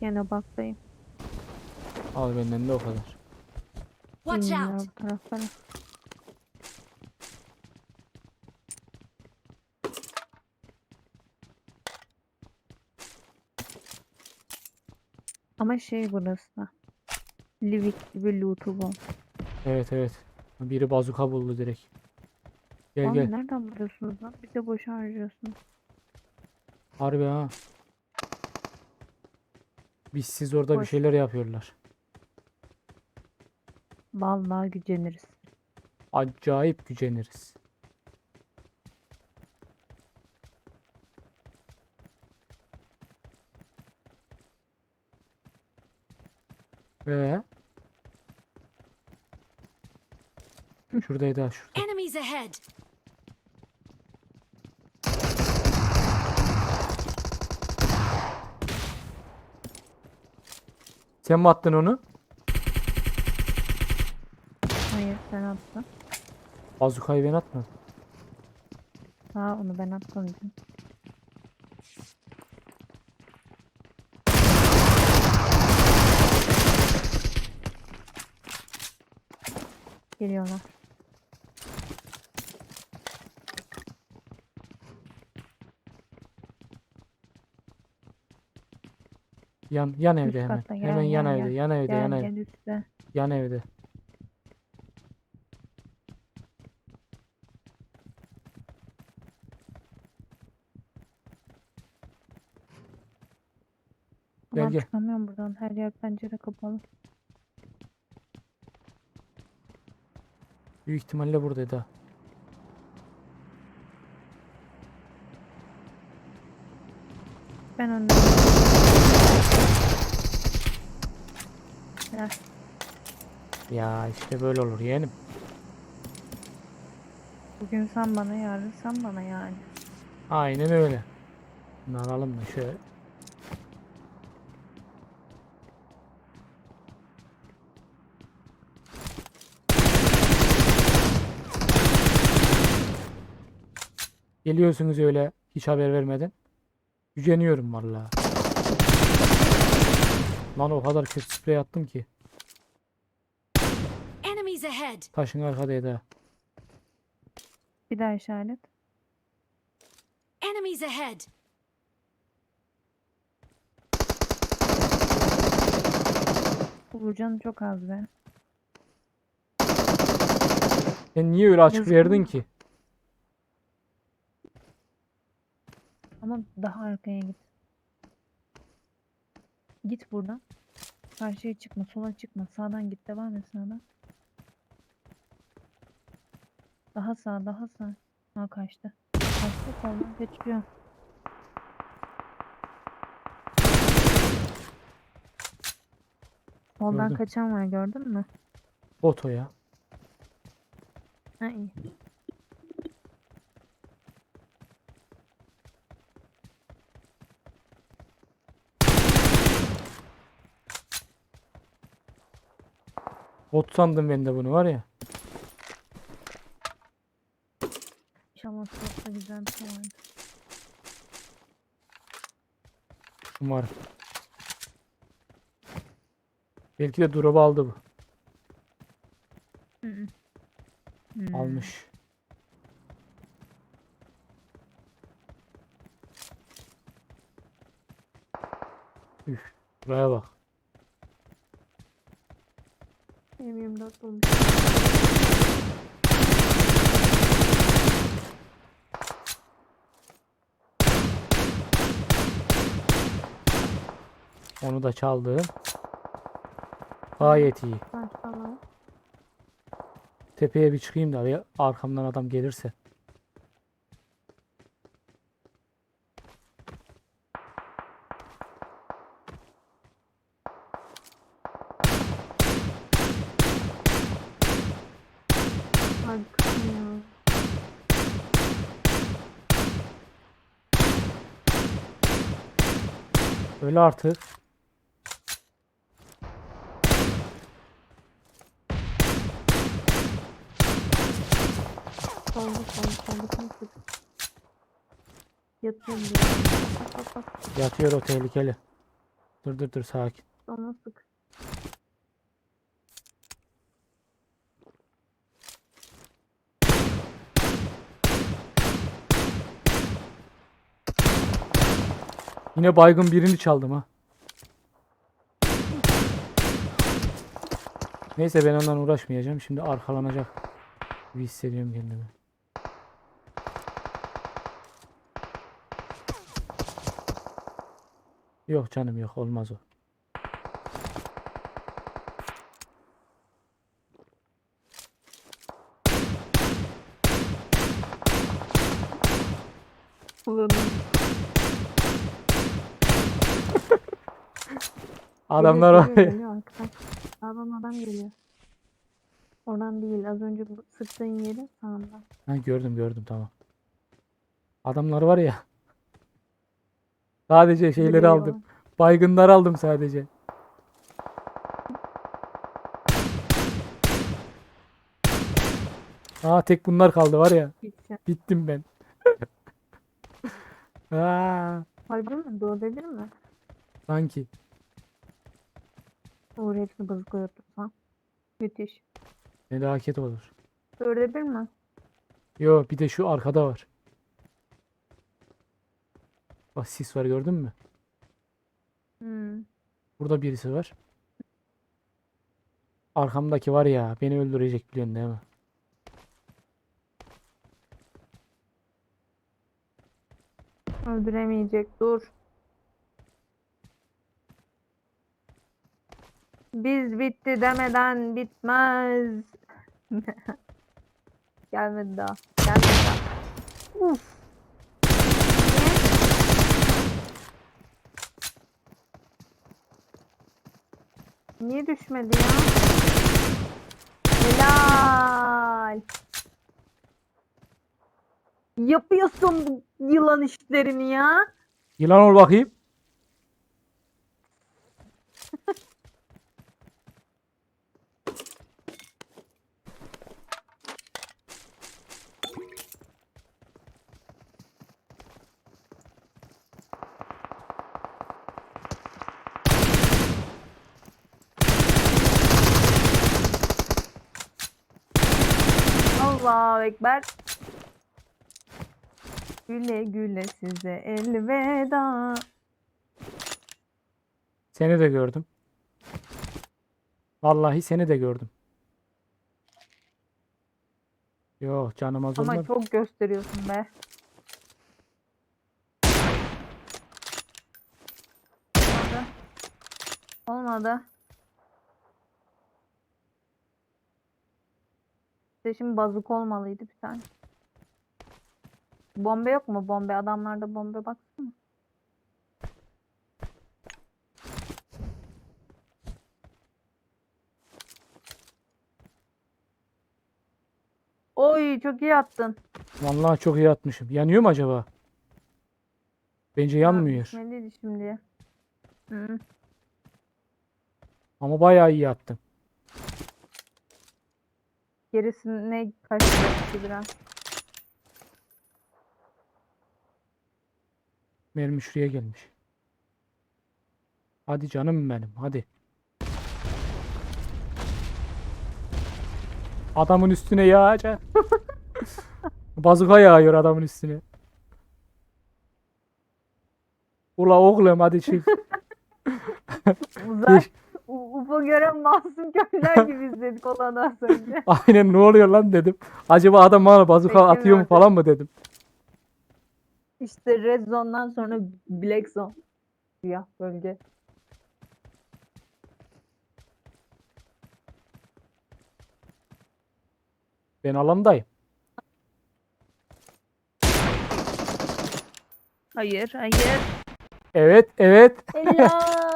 Gene baktayım. Al benden de o kadar. Watch out! bu taraflara. Ama şey burası. Livik gibi loot'u bu. Evet evet. Biri bazuka buldu direkt. Gel Oğlum gel. nereden buluyorsunuz lan? Bir de boşa harcıyorsunuz. Harbi ha. Biz siz orada bir Boş. şeyler yapıyorlar. Vallahi güceniriz. Acayip güceniriz. Ve şuradaydı ha şurada. Enemies ahead! Sen mi attın onu? Hayır sen attın. Bazukayı ben atmadım. Ha onu ben atmadım. Geliyorlar. Yan yan evde hemen. katta, gel, Hemen yan gel, evde, yan evde, yan Gel evde. gel. Yan evde. Ulan gel. çıkamıyorum buradan. Her yer pencere kapalı. Büyük ihtimalle buradaydı ha. Ben önden. Ya, Ya işte böyle olur yeğenim. bugün sen bana yarın sen bana yani. Aynen öyle. Bunu alalım da şöyle. Geliyorsunuz öyle hiç haber vermeden. Güceniyorum vallahi. Lan o kadar kötü sprey attım ki. Enemies ahead! Taşın arkadaydı ha. Bir daha işaret. Enemies ahead! Uğurcan'ı çok az be. Sen niye öyle açık Yazık verdin ki? Ama daha arkaya git. Git buradan. Karşıya çıkma, sola çıkma. Sağdan git, devam et sağdan. Daha sağ, daha sağ. Ha kaçtı. Kaçtı, soldan kaçıyor. Soldan Gördüm. kaçan var gördün mü? Oto ya. Ha iyi. Bot sandım ben de bunu var ya. İnşallah sırada güzel bir şey vardır. Umarım. Belki de drop'u aldı bu. Hı hı. Hmm. Almış. Üf, buraya bak. M24 bulmuş. Onu da çaldım. Gayet iyi. Tepeye bir çıkayım da arkamdan adam gelirse. Harikasın ya. Öyle artık. Soldu soldu soldu soldu. Yatıyorum diyor. Bak bak bak. Yatıyor o tehlikeli. Dur dur dur sakin. Onu sık. Yine baygın birini çaldım ha. Neyse ben ondan uğraşmayacağım. Şimdi arkalanacak gibi hissediyorum kendimi. Yok canım yok olmaz o. Ulan, Adamlar geliyor, var geliyor, ya. geliyor arkadan. Sağdan adam geliyor. Oradan değil az önce bu sıktığın yeri sağında. Ha, gördüm gördüm tamam. Adamlar var ya. Sadece şeyleri Geliyor. aldım. Baygınlar aldım sadece. Aa tek bunlar kaldı var ya. Gideceğim. Bittim ben. Aa, Harbi mi? Dörde bir mi? sanki. Uğur hepsini bazıkla yapırsan. Müthiş. Felaket olur. Dörde bir mi? Yo bir de şu arkada var. Bak sis var gördün mü? Hmm. Burada birisi var. Arkamdaki var ya beni öldürecek biliyorsun değil mi? Öldüremeyecek. Dur. Biz bitti demeden bitmez. Gelmedi daha. Gelmedi daha. Uf. Niye? Niye düşmedi ya? Helal. Yapıyorsun bu yılan işlerini ya. Yılan ol bakayım. Allahu Ekber. Güle güle size elveda. Seni de gördüm. Vallahi seni de gördüm. Yok canım az Ama olmadı. çok gösteriyorsun be. Olmadı. Olmadı. Şimdi bazuk olmalıydı bir tane. Bombe yok mu? Bombe. Adamlarda bombe baksana. Oy çok iyi attın. Vallahi çok iyi atmışım. Yanıyor mu acaba? Bence yanmıyor. düşmeliydi şimdi. Hı. Ama bayağı iyi attım. Gerisine kaçtı biraz. Mermi şuraya gelmiş. Hadi canım benim hadi. Adamın üstüne yağacak. Bazuka yağıyor adamın üstüne. Ula oğlum hadi çık. Uzak. U- UFO gören masum köylüler gibi izledik olandan sonra. Aynen ne oluyor lan dedim. Acaba adam bana bazuka atıyor mu falan mı dedim. İşte Red Zone'dan sonra Black Zone. Siyah bölge. Ben alandayım. Hayır, hayır. Evet evet. Helal.